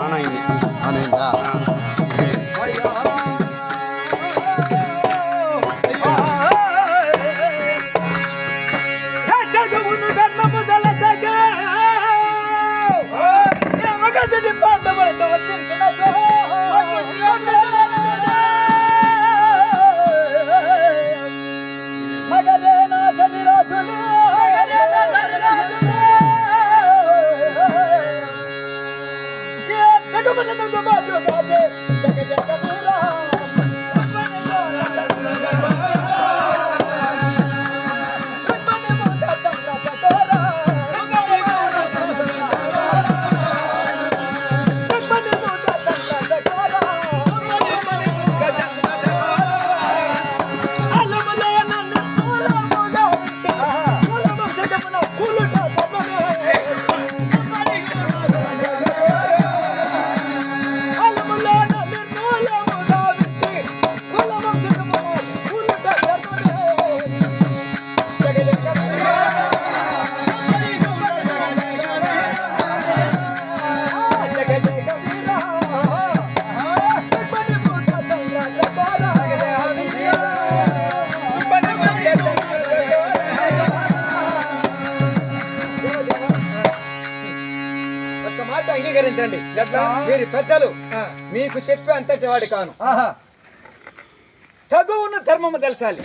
ఆనైంది అనేదా మాట అంగీకరించండి. మీరు పెద్దలు. మీకు చెప్పే అంతటి వాడి కాను. తగువును ధర్మము తెలసాలి.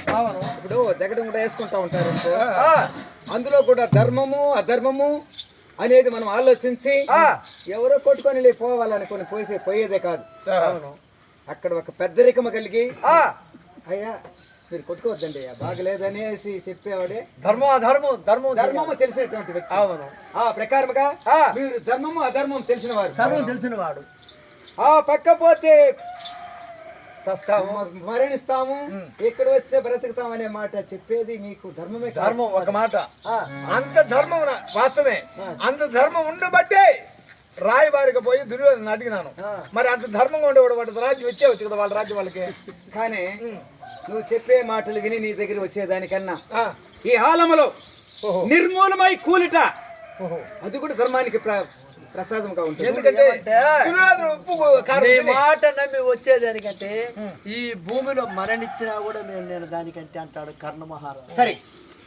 ఇప్పుడు జగడం కూడా వేసుకుంటా ఉంటారు. అందులో కూడా ధర్మము అధర్మము అనేది మనం ఆలోచించి ఎవరో కొట్టుకొని లే పోవాలనుకొని పోసే పోయేదే కాదు. అక్కడ ఒక పెద్దరికమ కలిగి అయ్యా మీరు కొట్టుకోవద్దండి బాగలేదనేసి చెప్పేవాడే. ధర్మం అధర్మం ధర్మం ధర్మము తెలిసినటువంటి వ్యక్తి. అవును. ఆ ప్రకారముగా మీరు ధర్మము అధర్మం తెలిసిన వారు సర్వం తెలిసిన వాడు ఆ పక్క పోతే చస్తాము మరణిస్తాము. ఇక్కడ వస్తే బ్రతుకుతాం అనే మాట చెప్పేది మీకు ధర్మమే. ధర్మం ఒక మాట. ఆ, అంత ధర్మం వాస్తవమే. అంత ధర్మం ఉండబట్టే రాయబారికి పోయి దుర్యోధన అడిగినాను. మరి అంత ధర్మంగా ఉండేవాడు వాడు రాజ్యం వచ్చేవచ్చు కదా వాళ్ళ రాజ్యం వాళ్ళకి? కానీ నువ్వు చెప్పే మాటలు విని నీ దగ్గర వచ్చేదానికన్నా ఆ, ఈ ఆలములో ఓహో. నిర్మూలమై కూలిట ఓహో. అది కూడా ధర్మానికి ప్ర- ప్రసాదంగా ఉంటుంది. ఎందుకంటే నీ మాట నమ్మి వచ్చేదానికంటే ఈ భూమిలో మరణించినా కూడా మేము నేను దానికంటే అంటాడు కర్ణ మహారాజు. సరే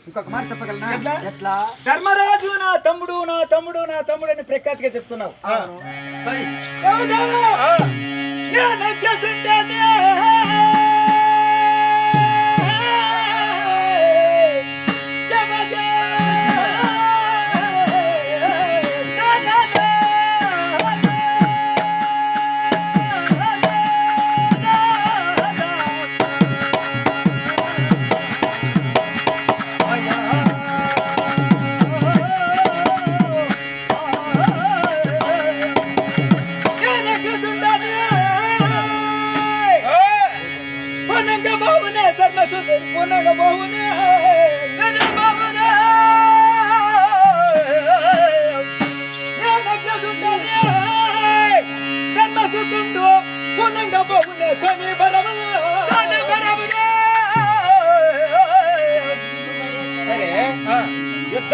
ఇంకొక మాట చెప్పగలనా? ఎట్లా? ధర్మరాజు నా తమ్ముడు నా తమ్ముడు నా తమ్ముడు అని ప్రఖ్యాతిగా చెప్తున్నావు.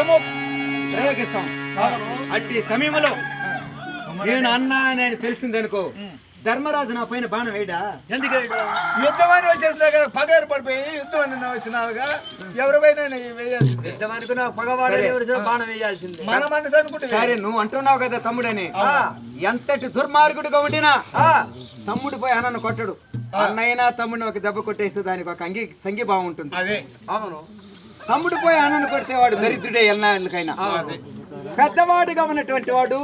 యుద్ధము ప్రయోగిస్తాం. అట్టి సమయంలో నేను అన్నా అని తెలిసిందనుకో ధర్మరాజు నా పైన బాణం వేయడా? ఎందుకంటే యుద్ధం అని వచ్చేసినా కదా పగేరు పడిపోయి యుద్ధం అని వచ్చినావుగా ఎవరిపైనా వేయాల్సింది. పగవాడు బాణం వేయాల్సిందే. మన మనసు అనుకుంటే సరే నువ్వు అంటున్నావు కదా తమ్ముడని. ఎంతటి దుర్మార్గుడుగా ఉండినా తమ్ముడు పోయి అన్నను కొట్టడు. అన్నైనా తమ్ముడిని ఒక దెబ్బ కొట్టేస్తే దానికి ఒక అంగీ సంఘీభావం ఉంటుంది. అదే. అవును. తమ్ముడు పోయి అన్నను కొడితే వాడు దరిద్రుడే ఎన్నాళ్ళకైనా. పెద్దవాడుగా ఉన్నటువంటి వాడు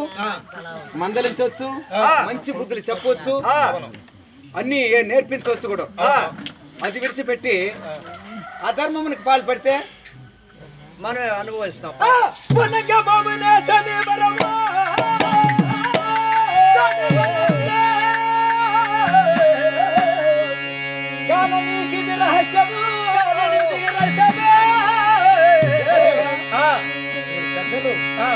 మందలించవచ్చు మంచి బుద్ధులు చెప్పవచ్చు అన్ని నేర్పించవచ్చు కూడా. అది విడిచిపెట్టి అధర్మమునికి పాల్పడితే మనమే అనుభవిస్తాం. పెద్దలు ఆ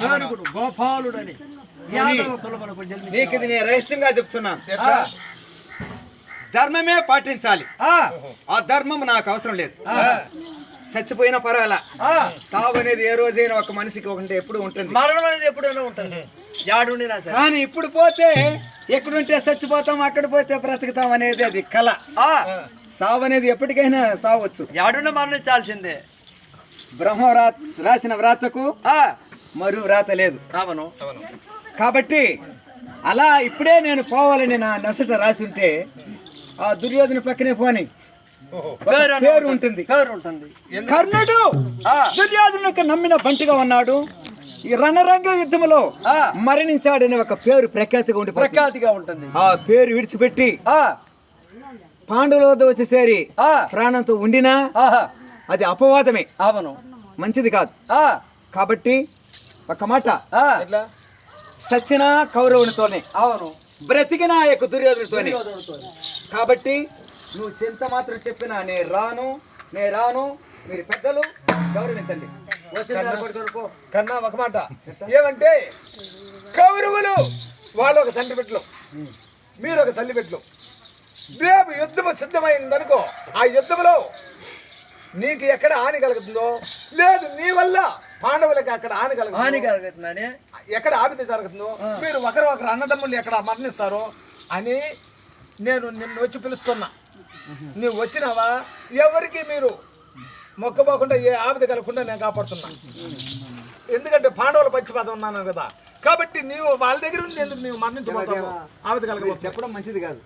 పేరు నీకు గోపాలుడని ఇది నేను రహస్యంగా చెప్తున్నాను? ధర్మమే పాటించాలి. ఆ, ధర్మం నాకు అవసరం లేదు. చచ్చిపోయినా పర్వాలా. సావు అనేది ఏ రోజైనా ఒక మనిషికి ఒకటి ఎప్పుడు ఉంటుంది. మరణం అనేది ఎప్పుడైనా ఉంటుంది. కానీ ఇప్పుడు పోతే ఎక్కడుంటే చచ్చిపోతాం అక్కడ పోతే బ్రతుకుతాం అనేది అది కళ. ఆ, సావు అనేది ఎప్పటికైనా సావచ్చు. యాడుండి మరణించాల్సిందే. బ్రహ్మ రాసిన వ్రాతకు మరు వ్రాత లేదు. అవును. కాబట్టి అలా ఇప్పుడే నేను పోవాలని నా నసట రాసి ఉంటే ఆ దుర్యోధన పక్కనే పోని. పేరు ఉంటుంది. పేరు ఉంటుంది. కర్ణుడు ఆ. దుర్యోధనుకు నమ్మిన బంటిగా ఉన్నాడు. ఈ రణరంగ యుద్ధములో ఆ. మరణించాడనే ఒక పేరు ప్రఖ్యాతిగా ఉండిపోతుంది. ప్రఖ్యాతిగా ఉంటుంది. ఆ పేరు విడిచిపెట్టి ఆ, పాండవుల వద్ద వచ్చి చేరి ఆ, ప్రాణంతో ఉండినా ఆహా, అది అపవాదమే. అవును. మంచిది కాదు. ఆ, కాబట్టి ఒక మాట. సచిన కౌరవునితోనే. అవును. బ్రతికిన ఆ యొక్క దుర్యోధనుడితోనే. కాబట్టి నువ్వు చింత మాత్రం చెప్పినా నే రాను నే రాను. మీరు పెద్దలు గౌరవించండి. కన్నా ఒక మాట. ఏమంటే కౌరవులు వాళ్ళు ఒక తండ్రి బిడ్డలు. మీరు ఒక తల్లి బిడ్డలు. రేపు యుద్ధము సిద్ధమైందనుకో ఆ యుద్ధంలో నీకు ఎక్కడ హాని కలుగుతుందో లేదు నీ వల్ల. పాండవులకి అక్కడ హాని హాని కలుగుతుందో కలుగుతుందని ఎక్కడ ఆపితే జరుగుతుందో? మీరు ఒకరు ఒకరు అన్నదమ్ములు ఎక్కడ మరణిస్తారో అని నేను నిన్ను వచ్చి పిలుస్తున్నా. నువ్వు వచ్చినావా? ఎవరికి మీరు మొక్కపోకుండా ఏ ఆపద కలగకుండా నేను కాపాడుతున్నా. ఎందుకంటే పాండవుల పక్షపాతం ఉన్నాను కదా. కాబట్టి నీవు వాళ్ళ దగ్గర ఉంది ఎందుకు నీవు మరణించబోతావు ఆపద మీరు కలగబోతావు చెప్పడం మంచిది కాదు.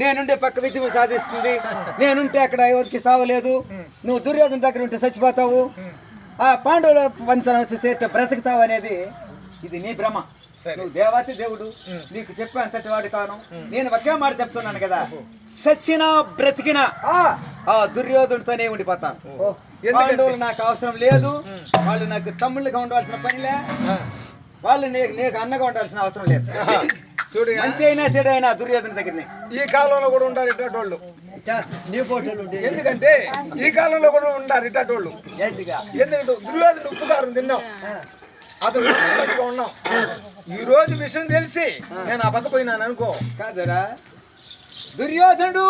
నేనుంటే పక్క విజయం సాధిస్తుంది. నేనుంటే అక్కడ ఎవరికి సావలేదు. నువ్వు దుర్యోధన దగ్గర ఉంటే చచ్చిపోతావు. ఆ పాండవుల పంచన చేస్తే బ్రతుకుతావు అనేది ఇది నీ భ్రమ. నువ్వు దేవాతి దేవుడు. నీకు చెప్పే అంతటి వాడు కాను. నేను ఒకే మాట చెప్తున్నాను కదా. సచ్చిన బ్రతికిన ఆ. దుర్యోధనుడితోనే ఉండిపోతాను. పాండవులు నాకు అవసరం లేదు. వాళ్ళు నాకు తమ్ముళ్ళుగా ఉండవలసిన పనిలే. వాళ్ళు నీకు నీకు అన్నగా ఉండాల్సిన అవసరం లేదు. చూడు మంచి అయినా చెడు అయినా దుర్యోధన దగ్గరనే. ఈ కాలంలో కూడా ఉండాలి ఇట్లాంటి వాళ్ళు నీ ఫోటోలు ఉంటే ఎందుకంటే ఈ కాలంలో కూడా వాళ్ళు ఏంటిగా? ఎందుకంటే దుర్యోధన ఉప్పు కారం తిన్నాం. అతను ఉన్నాం. ఈ రోజు విషయం తెలిసి నేను అబద్ధపోయినాను అనుకో. కాదురా. దుర్యోధనుడు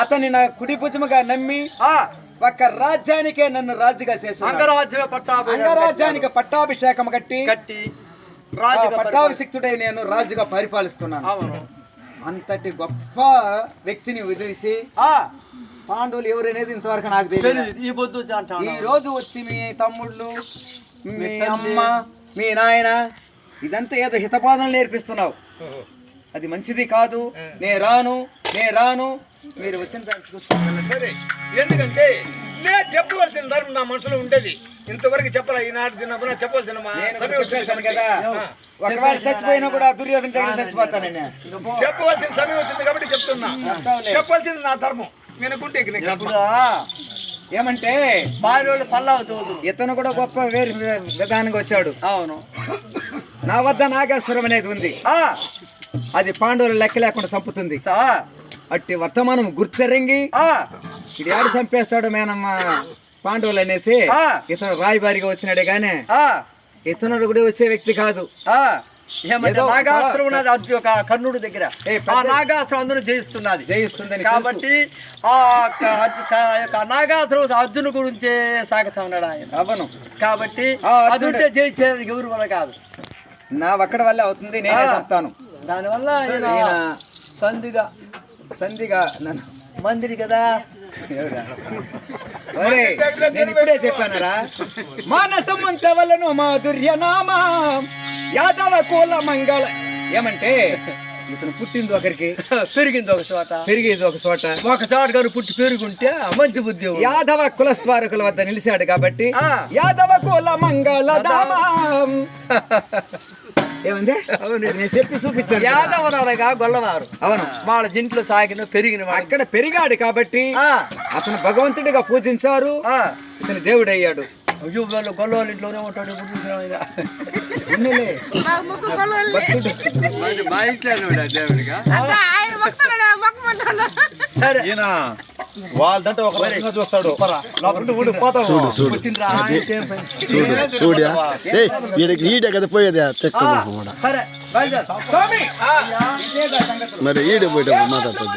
అతని నా కుడి భుజముగా నమ్మి ఆ, ఒక్క రాజ్యానికే నన్ను రాజుగా అంగరాజ్య పట్టాభి అంగరాజ్యానికి పట్టాభిషేకం కట్టి కట్టి పట్టాభిషిక్తుడై నేను రాజుగా పరిపాలిస్తున్నాను. అవును. అంతటి గొప్ప వ్యక్తిని వదిలేసి ఆ, పాండవులు ఎవరనేది ఇంతవరకు నాకు తెలియదు. ఈ బొద్దు అంటాను ఈ రోజు వచ్చి మీ తమ్ముళ్ళు మీ అమ్మ మీ నాయన ఇదంతా ఏదో హితపాదనలు నేర్పిస్తున్నావు. అది మంచిది కాదు. నే రాను. నే రాను. మీరు వచ్చిన దానికి. సరే. ఎందుకంటే నేను చెప్పవలసిన ధర్మం నా మనసులో ఉండేది. ఇంతవరకు చెప్పాల. ఈనాడు తిన్నప్పుడు నాకు చెప్పవలసిన నేను సమయం కదా. ఒకవేళ చచ్చిపోయినా కూడా దుర్యోధన దగ్గర చచ్చిపోతానని చెప్పవలసిన సమయం వచ్చింది కాబట్టి చెప్తున్నా. చెప్పవలసింది నా ధర్మం. వినకుంటే నీకు అర్థం. ఏమంటే బావిలోళ్ళు పల్లావు తోదు ఇతను కూడా గొప్ప వేరు విధానంగా వచ్చాడు. అవును. నా వద్ద నాగేశ్వరం అనేది ఉంది. ఆ, అది పాండవులు లెక్క లేకుండా చంపుతుంది. సా, అట్టి వర్తమానం గుర్తెరంగి ఇది ఆడు చంపేస్తాడు మేనమ్మ పాండవులు అనేసి ఆ. ఇతను రాయబారిగా వచ్చినాడే గానే. ఆ, ఇతను కూడా వచ్చే వ్యక్తి కాదు. నాగాస్త్రం ఉన్నది ఒక కర్ణుడి దగ్గర. ఆ నాగాస్త్రం అందరూ జయిస్తున్నది. జయిస్తుందని కాబట్టి ఆ యొక్క నాగాస్త్రం అర్జును గురించే సాగుతా ఉన్నాడు ఆయన. అవను. కాబట్టి అది. ఉంటే జయించేది ఎవరు వల్ల కాదు. నా ఒక్కడి వల్ల అవుతుంది నేనే. చెప్తాను. దానివల్ల సంధిగా సంధిగా నన్ను మందిరి కదా? ఎవరా? నేను ఇప్పుడే చెప్పానరా. మానసమంత వలను మాధుర్య నామ యాదవ కుల మంగళ ఏమంటే ఇతను పుట్టింది ఒకరికి పెరిగింది ఒక చోట. పెరిగేది ఒక చోట. ఒక చోట గారు పుట్టి పెరుగుంటే మంచి బుద్ధి. యాదవ కులస్వారకుల వద్ద నిలిచాడు కాబట్టి. యాదవ కుల మంగళ ఏమంది? నేను చెప్పి చూపించాను కదా. యాదవనగా గొల్లవారు. అవును. వాళ్ళ జింట్లో సాగిన పెరిగిన వాడు. అక్కడ పెరిగాడు కాబట్టి అతను భగవంతుడిగా పూజించారు. ఇతను దేవుడయ్యాడు. అయ్యో వాళ్ళు గొల్లవాళ్ళ ఇంట్లోనే ఉంటాడు ఎప్పుడు చూసినా ఆయన. ఉన్నిలే. భక్తుడు. సరే ఈయన వాళ్ళదంటే ఒక రకంగా చూస్తాడు. ఇంకేం పని? చూడు చూడా. ఈడే కదా పోయేది ఇదేగా సంగతులు. మరి ఈడే పోయేటప్పుడు మాట్లాడుతుంది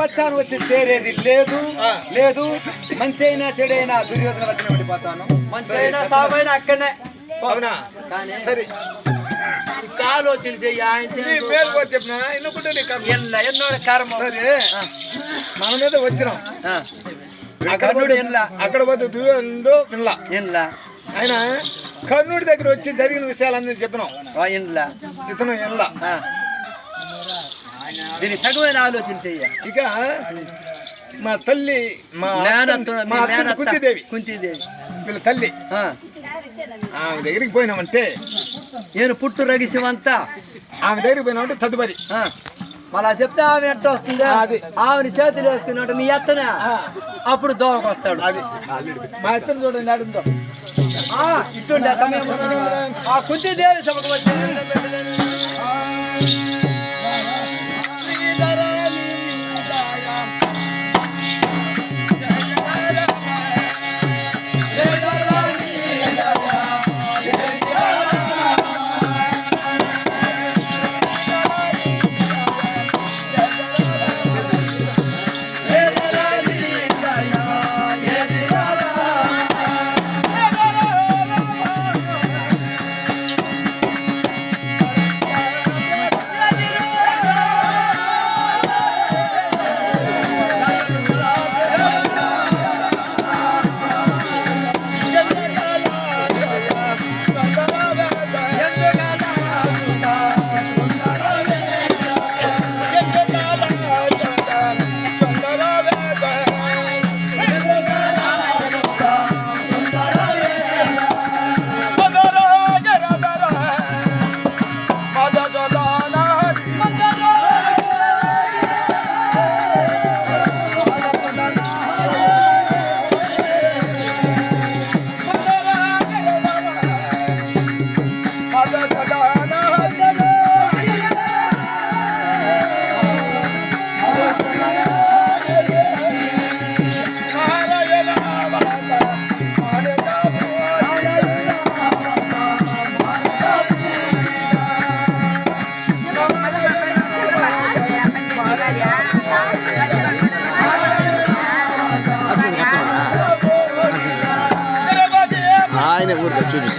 పచ్చాను వచ్చి చేరేది లేదు లేదు. మంచైనా చెడైనా దుర్యోధన వచ్చిన పడిపోతాను మంచైనా సాగైనా అక్కడనే. అవునా సరే. ఆలోచన ఎన్నో కర్మ. మన మీద వచ్చినాం. అక్కడ పోతే ఆయన కర్ణుడి దగ్గర వచ్చి జరిగిన విషయాలన్నీ చెప్పినాం. ఇతను ఎల్ల ఆ. దీనికి తగువైన ఆలోచన చెయ్య. ఇక మా తల్లి మా కుంతిదేవి. కుంతిదేవి. వీళ్ళ తల్లి. ఆ. ఆమె దగ్గరికి పోయినామంటే నేను పుట్టు రగిసివంతా ఆమె దగ్గరికి పోయినామంటే తదుపరి. మళ్ళా చెప్తే ఆమె ఎట్ట వస్తుంది. ఆమెని చేతులు వేసుకున్నాడు మీ ఎత్తనే అప్పుడు దోవకు వస్తాడు. అది. మా ఇద్దరు చూడండి ఆ, ఇట్టుండే సమయం. ఆ కుంతిదేవి సభకు వచ్చి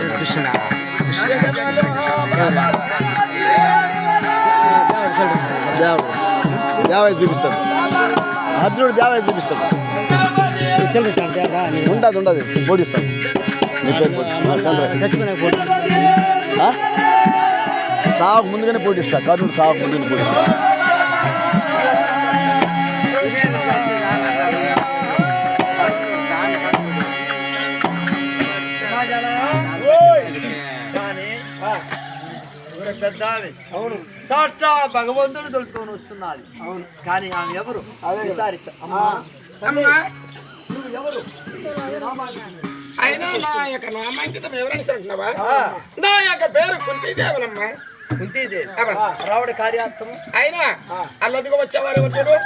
కృష్ణ దేవుడు దేవయ్య చూపిస్తాడు అర్జునుడు దేవయ్య చూపిస్తాడు ఉండదు ఉండదు పోడిస్తాడు నీ పేరు సాగు ముందుగానే పోటీస్తా కర్ణుడు సాగు ముందుగానే పోటీస్తా ఆమె అవును. సాక్షా భగవంతుడు తలుచుకొని వస్తున్నది అవును. కానీ ఆమె ఎవరు? నువ్వు ఎవరు? అయినా నా యొక్క నామాంకితం ఎవరైనా అంటున్నావా? నా యొక్క పేరు కుంతీదేవనమ్మా. కుంతీదేవి. రావణ కార్యార్థం. అయినా అల్లదిగా వచ్చేవారు ఎవరు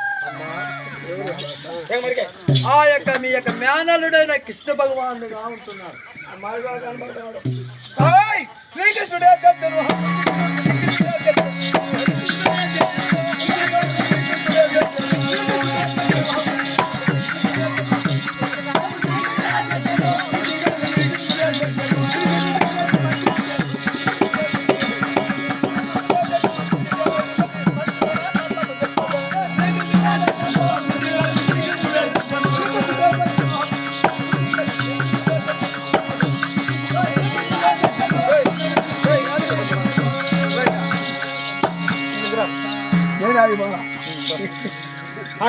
మరికే. ఆ యొక్క మీ యొక్క మేనలుడైన కృష్ణ భగవానుడుగా ఉంటున్నారు ಶ್ರೀಗೆ ದುಡಿಯಾಕ ತರುವ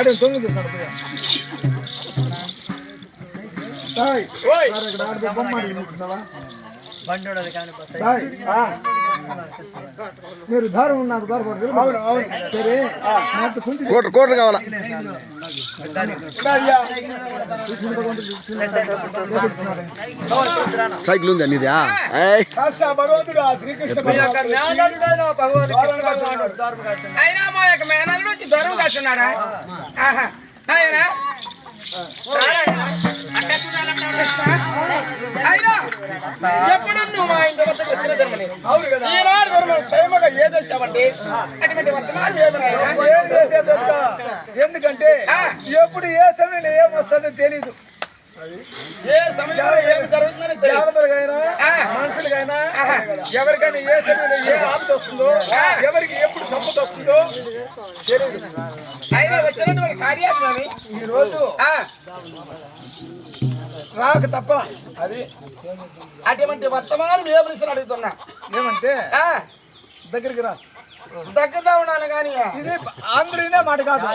ఆడ తొంగి చూస్తాను ఓయ్. బండోడది కానీ బస్సు మీరు దారం ఉన్నారు దారం సరే. కోటర్ కోటర్ కావాలా? సైకిల్ ఉందా నీదా ఏయ్. కాస్తున్నాడా? అయినా మా ఇంటి వద్దకు వచ్చిన ధర్మని అవును కదా ఈనాడు ధర్మం క్షేమగా ఏదొచ్చామండి అటువంటి వర్తమానం ఏమి నాయనా? ఏం చేసేదంత ఎందుకంటే ఎప్పుడు ఏ సమయంలో ఏం వస్తుందో తెలియదు ఏ సమయంలో ఏమి జరుగుతుందని. దేవతలకైనా. మనుషులకైనా ఎవరికైనా ఏ సమయంలో ఏ ఆపద వస్తుందో ఎవరికి ఎప్పుడు సంపద వస్తుందో తెలియదు అయినా వచ్చినటువంటి కార్యాలని ఈ రోజు రాక తప్ప అది అటువంటి వర్తమానం ఏ మనిషిని అడుగుతున్నా? ఏమంటే ఆ, దగ్గరికి రా. దగ్గరగా ఉన్నాను కానీ. ఇది ఆంధ్రీనే మాట కాదు.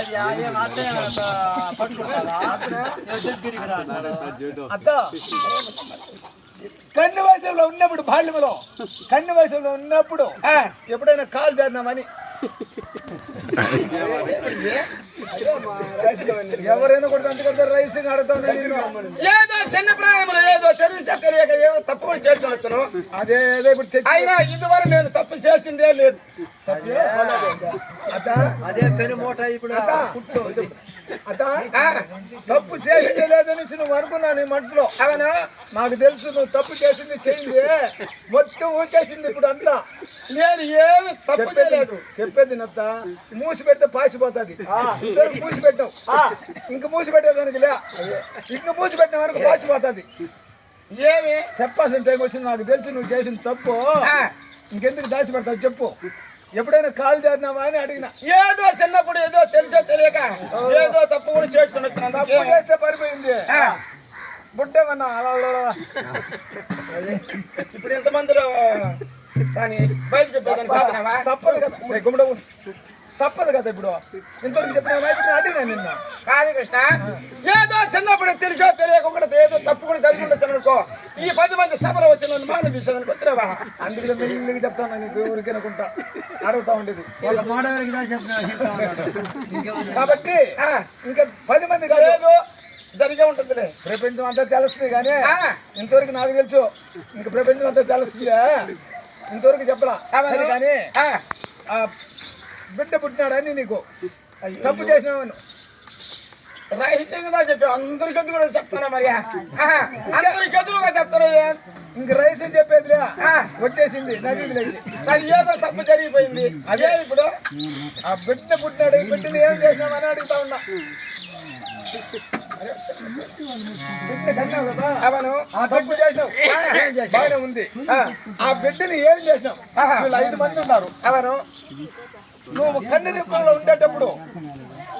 అత్త కన్ను వయసులో ఉన్నప్పుడు బాల్యంలో కన్ను వయసులో ఉన్నప్పుడు ఎప్పుడైనా కాలు జారినామని. ఎవరైనా కూడా అంతకంటే రైసింగ్ ఆడుతాను నేను. ఏదో చిన్న ప్రాయంలో ఏదో తెలిసి తెలియక ఏదో తప్పు కూడా చేస్తున్నాను అదే ఏదో ఇప్పుడు అయినా ఇదివరకు నేను తప్పు చేసిందే లేదు. అదే పెను మూట ఇప్పుడు తప్పు చేసిందే లేదనేసి నువ్వు అనుకున్నావు నీ మనసులో. అవునా? నాకు తెలుసు నువ్వు తప్పు చేసింది చేయింది. మొత్తం ఊకేసింది ఇప్పుడు అంతా. నేను ఏమి తప్పు చేయలేదు. చెప్పేది నత్త. మూసి పెడితే పాసిపోతుంది మూసి పెట్టావు ఇంక మూసి పెట్టేదానికి లే. ఇంక మూసి పెట్టిన వరకు పాసిపోతుంది ఏమి? చెప్పాల్సిన టైం వచ్చింది నాకు తెలుసు నువ్వు చేసిన తప్పు. ఇంకెందుకు దాచి పెడతావు చెప్పు. ఎప్పుడైనా కాలు జారినావా అని అడిగిన. ఏదో చిన్నప్పుడు ఏదో తెలిసో తెలియక ఏదో తప్పు కూడా చేస్తున్నాను తప్పు. చేస్తే పడిపోయింది? బుడ్డేమన్నా? అలా. ఇప్పుడు ఎంతమందిలో కానీ బయట చెప్పేదాన్ని కాదనవా? తప్పదు కదా. గుమ్మడి. తప్పదు కదా ఇప్పుడు. ఇంతవరకు చెప్పిన అడిగినా నిన్న కాదు కృష్ణ ఏదో చిన్నప్పుడు తెలిసో తెలియక కూడా ఏదో తప్పు కూడా జరిగి ఉండొచ్చు అనుకో. ఈ పది మంది సభలో వచ్చిన మానవ తీసేదానికి వచ్చినావా అందుకే మెల్లిగా చెప్తాను నీకు ఊరికి అనుకుంటా. అడుగుతా ఉండేది. కాబట్టి ఆ, ఇంకా పది మంది కాదు. ఏదో జరిగే ఉంటుందిలే. ప్రపంచం అంతా తెలుస్తుంది కానీ. ఇంతవరకు నాకు తెలుసు. ఇంకా ప్రపంచం అంతా తెలుస్తుంది. ఇంతవరకు. సరే కానీ బిడ్డ పుట్టినాడని నీకు. తప్పు చేసినావను రహస్యంగా చెప్పావు అందరికి ఎదురు కూడా చెప్తానా మరి? ఆహా, అందరికి ఎదురుగా చెప్తాను ఇంక రైస్ అని చెప్పేదిలే వచ్చేసింది. నవీన్ మరి ఏదో తప్పు జరిగిపోయింది. అదే ఇప్పుడు ఆ బిడ్డ పుట్టినాడు. ఈ బిడ్డని ఏం చేసినామని అడుగుతా ఉన్నా. అవను. ఆ తప్పు చేసినావు. బాగానే ఉంది. ఆ, బిడ్డని ఏం చేసాం వీళ్ళు ఐదు మంది ఉన్నారు. అవను. నువ్వు కన్నెరికంలో ఉండేటప్పుడు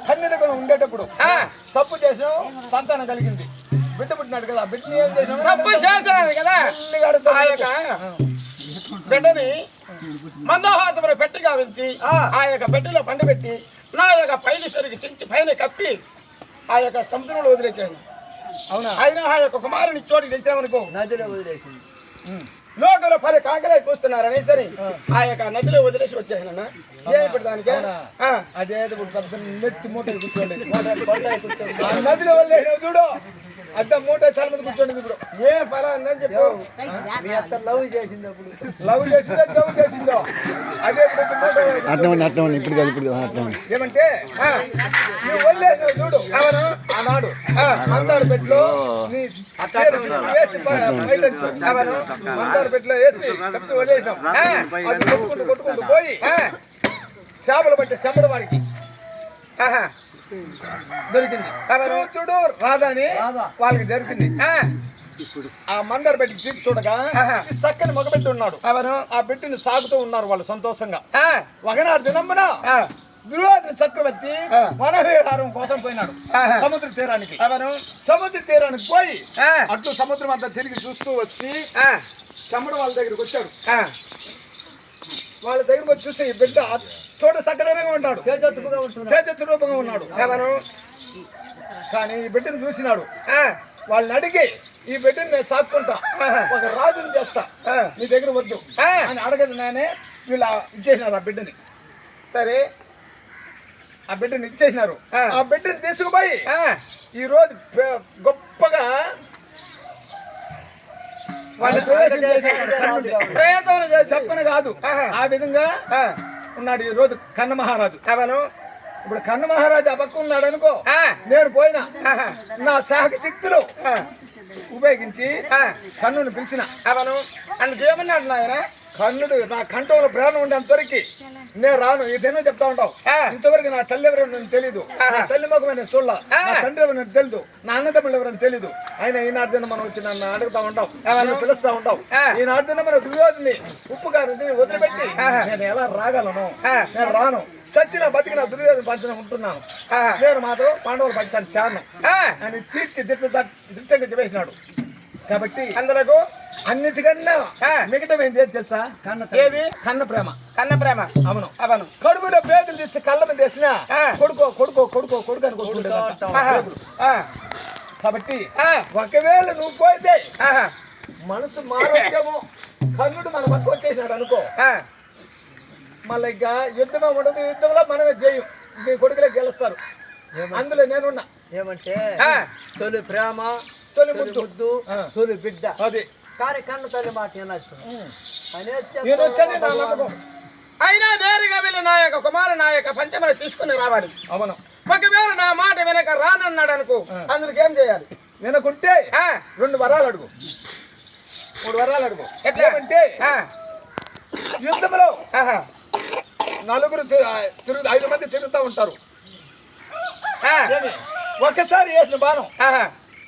కన్నెరికంలో ఉండేటప్పుడు ఆ, తప్పు చేసినావు సంతానం కలిగింది. బిడ్డ పుట్టినాడు కదా బిడ్డని ఏం చేసినావు తప్పు చేస్తాను కదా. బిడ్డని మందహాసమును పెట్టి గావించి ఆ. యొక్క పెట్టెలో పండబెట్టి నా యొక్క పైన సరికి చించి పైన కప్పి ఆ యొక్క సముద్రంలో వదిలేసాను అవునా? ఆయన ఆ యొక్క కుమారుని చోటికి తెచ్చామనుకో నదిలో వదిలేసింది లోకలు పరి కాకరాయి కూస్తున్నారని సరే. ఆ యొక్క నదిలో వదిలేసి వచ్చేసాను ఏ ఇప్పుడు దానికి? అదే పెద్ద నెత్తి మూట కూర్చోండి. నదిలో వదిలేసినావు చూడు. అద్ద మూట చాలా మంది కూర్చోండి ఇప్పుడు ఏ పరా ఉందని చెప్పు. మీ అత్త లవ్ చేసింది అప్పుడు. లవ్ చేసిందో జవ్ చేసిందో? అదే అట్లనే అట్లనే ఇప్పుడు కాదు ఇప్పుడు ఏమంటే ఆ, నువ్వు వదిలేసినావు చూడు. అవును ఆనాడు. మందారు పెట్లో నీ చీర వేసి బయట. మందారు వేసి వదిలేసాం. అది కొట్టుకుంటూ కొట్టుకుంటూ పోయి ఆ, చేపలు పట్టే చెమ్మడ వాడికి ఆహా. దొరికింది. చూడు రాదని. వాళ్ళకి దొరికింది. ఆ, మందారు పెట్టి తీసి చూడగా చక్కని మగబెట్టి ఉన్నాడు. అవును. ఆ బిడ్డని సాగుతూ ఉన్నారు వాళ్ళు సంతోషంగా. ఒకనాడు దినమ్మన దుర్యోధన చక్రవర్తి వనవిహారం కోసం పోయినాడు. సముద్ర తీరానికి. అవును. సముద్ర తీరానికి పోయి అటు సముద్రం అంతా తిరిగి చూస్తూ వచ్చి చెమ్మడ వాళ్ళ దగ్గరికి వచ్చాడు. వాళ్ళ దగ్గరికి వచ్చి చూస్తే ఈ బిడ్డ చోట సకరంగా ఉంటున్నాడు. తేజస్సు రూపంగా ఉన్నాడు. కానీ ఈ బిడ్డను చూసినాడు. వాళ్ళని అడిగి ఈ బిడ్డని నేను సాక్కుంటా. ఒక రాజుని చేస్తా. నీ దగ్గర వద్దు. అని అడగదు నేనే. వీళ్ళు ఇచ్చేసినారు ఆ బిడ్డని. సరే ఆ బిడ్డని ఇచ్చేసినారు. ఆ. బిడ్డని తీసుకుపోయి ఆ, ఈ రోజు పె- గొప్పగా వాళ్ళు ప్రవేశం. ప్రయత్నం చేసి చెప్పని కాదు. ఆ విధంగా ఆ, ఉన్నాడు ఈ రోజు కన్న మహారాజు అవును ఇప్పుడు కన్న మహారాజా పక్క ఉన్నాడు అనుకో. నేను పోయినా. నా సహక శక్తులు. ఉపయోగించి. కన్నును పిలిచిన అవును అందుకు ఏమన్నాడు నాయన కన్నుడు నా కంఠంలో ప్రాణం ఉండేంత వరకు నేను రాను ఇదేనో చెప్తా ఉంటావు. ఇంతవరకు నా తల్లి ఎవరో నేను తెలీదు. నా తల్లి మొఖమే నేను చూడాల. నా తండ్రి ఎవరు నాకు తెలియదు నా అన్నదమ్ములు ఎవరని తెలీదు ఆయన ఈనాడు మనం వచ్చి నన్ను అడుగుతా ఉంటావు నన్ను పిలుస్తా ఉంటావు ఆ. ఈనాడు మన దుర్యోధని ఉప్పు గారు వదిలిపెట్టి. నేను ఎలా రాగలను. నేను రాను చచ్చిన బతికిన దుర్యోధన పంచన ఉంటున్నాను. నేను మాత్రం పాండవులు పంచాను చాను. అని తీర్చి దిట్ట దిట్టంగా చెప్పేసినాడు కాబట్టి అందులకు అన్నిటికన్నా. మిగతా ఏంది తెలుసా ఏది కన్న ప్రేమ కన్న ప్రేమ అవును అవును కడుపులో పేదలు తీసి కళ్ళ మీద వేసిన. కొడుకో కొడుకో కొడుకో కొడుకు అని కొట్టుకుంటేదంట. ఆహా. ఆ. కాబట్టి. ఒకవేళ నువ్వు ఆహా. మనసు మారోగ్యము కన్నుడు మన పక్క వచ్చేసినాడు అనుకో. మళ్ళీ ఇక యుద్ధమే ఉండదు యుద్ధంలో మనమే జయం నీ కొడుకులే గెలుస్తారు అందులో నేనున్నా ఏమంటే. తొలి ప్రేమ తొలి ముద్దు. తొలి బిడ్డ. అది. కానీ కన్ను తల్లి మాట నేను అయినా నేరుగా వెళ్ళి నా యొక్క కుమారు నా యొక్క పంచమని తీసుకుని రావాలి. అవును. ఒకవేళ నా మాట వెనక రానన్నాడు అనుకో అందుకు ఏం చేయాలి? వినకుంటే. రెండు వరాలు అడుగు. మూడు వరాలు అడుగు. ఎట్లా? ఆ. యుద్ధంలో. నలుగురు తిరుగు ఐదు మంది తిరుగుతూ ఉంటారు? ఒక్కసారి వేసిన బాణం.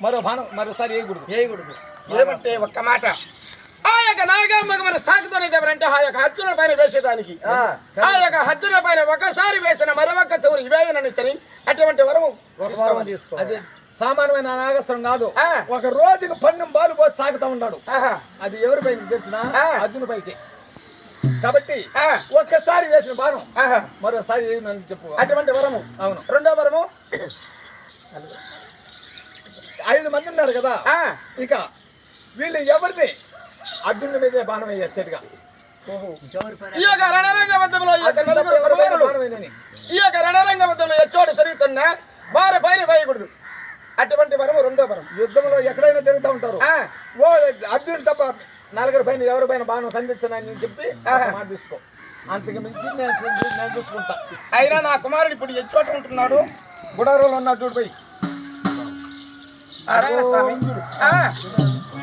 మరో బాణం మరోసారి వేయకూడదు. చేయకూడదు ఏమంటే ఒక్క మాట? ఆ యొక్క నాగమ్మగమన సాగుతోనే ఎవరంటే ఆ యొక్క హద్దుల పైన వేసేదానికి. ఆ. యొక్క హద్దుల పైన ఒకసారి వేసిన మరొక తూరు ఇవేదనని సరే అటువంటి వరము ఒక వారం తీసుకో అది సామాన్యమైన నాగస్త్రం కాదు. ఆ. ఒక రోజుకు పన్నెం బాలు పోసి సాగుతూ ఉన్నాడు. అది ఎవరి పైన ఆ. అర్జున పైకి. కాబట్టి. ఒక్కసారి వేసిన ఆహా. మరోసారి చెప్పు. అటువంటి వరము. అవును. రెండో వరము. ఐదు మంది ఉన్నారు కదా. ఆ. ఇక వీళ్ళు ఎవరిని? అర్జునుడి మీదే బాణం పని ఈ యొక్క రణరంగ వద్దములో ఈ యొక్క రణరంగ వద్దములో ఎచ్చోడు తిరుగుతున్నా వారి పైన వేయకూడదు. అటువంటి వరము రెండో వరం. యుద్ధంలో ఎక్కడైనా తిరుగుతూ ఉంటారు. ఆ. ఓ అర్జునుడు తప్ప నలుగురు పైన ఎవరి పైన బాణం సంధించనని చెప్పి మాట తీసుకో. అంతకు మించి నేను నేను చూసుకుంటా. అయినా నా కుమారుడు ఇప్పుడు ఎచ్చోట ఉంటున్నాడు గుడారంలో ఉన్నట్టు పోయి. அதான்